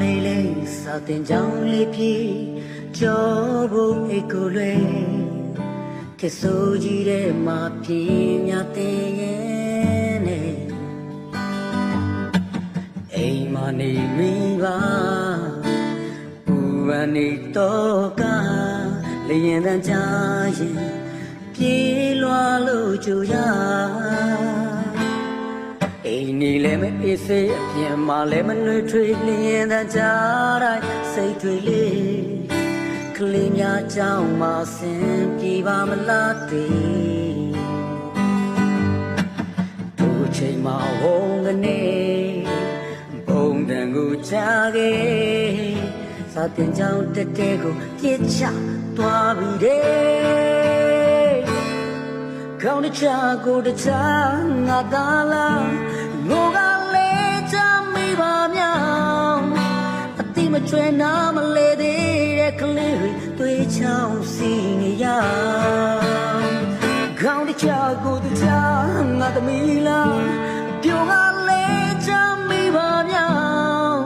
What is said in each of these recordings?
လေးလေးစာတင်ကြောင်းလေးပြေကြောဖို့အိတ်ကိုလွယ်ကဆိုကြီးတဲ့မှာပြင်းများတဲ့ရဲ့နဲ့အိမ်မနေမိပါဘူးဝနေတော့ကလျင်တန်းကြရင်ပြေးလွာလို့ကြူရအိမ် နီလည်းမအေးစေးအပြင်မှာလည်းမနှွေထွေးလျင်သာကြတိုင်းစိတ်တွေလေးကလေးများကြောင်းမဆင်ပြေပါမလားတေတို့ချိန်မှာဝုန်းကနေဘုံတန်ကိုချခဲ့စာတင်ကြောင်းတက်တဲ့ကိုပြစ်ချသွားပြီတဲ့ကောင်းတချာကိုတချာငါသာလား အတိမကျွဲနာမလဲသေးတဲ့ကလေးတွေတွေးချောင်းစီနေရကောင်းတချာကိုတချာငါသမီးလားပြိုကလေးချမိပါမြောင်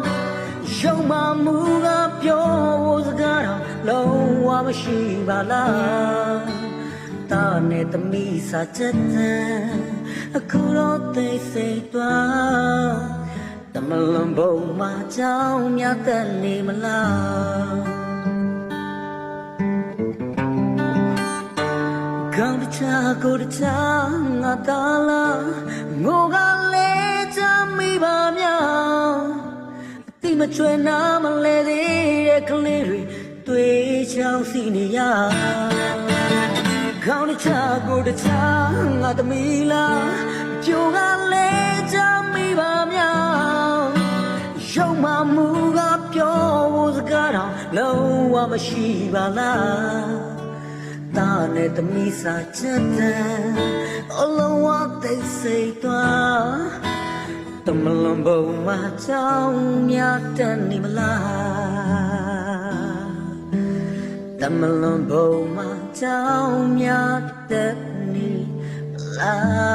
ရုံမမှုကပြောစကားတော့လုံးဝမရှိပါလားတာနဲ့သမီးစာချက်တန်အခုတော့သိစိတ်သွားတ မလွန်ဘုံမှာကြောင်းမြတ်တဲ့နေမလားကောင်းတချာကိုတချာငါသာလားငိုကလေးချမိပါမြောင်အတိမကျွဲနာမလဲသေးတဲ့ကလေးတွေတွေ့ချောင်းစီနေရခေါင်းတစ်ချာကိုတစ်ချာငါသမီးလားကြိုကလေးချမိပါမြောင် ရုံမမှုကပြောဖို့စကားတော့လုံးဝမရှိပါလားတာနဲ့သမီးစာချက်တဲ့အလုံးဝသိစိတ်သွားတမလွန်ဘုံမှာချောင်းမြတ်တဲ့နေမလားတမလွန်ဘုံမှာကြောင်းမြတ်တဲ့နေလား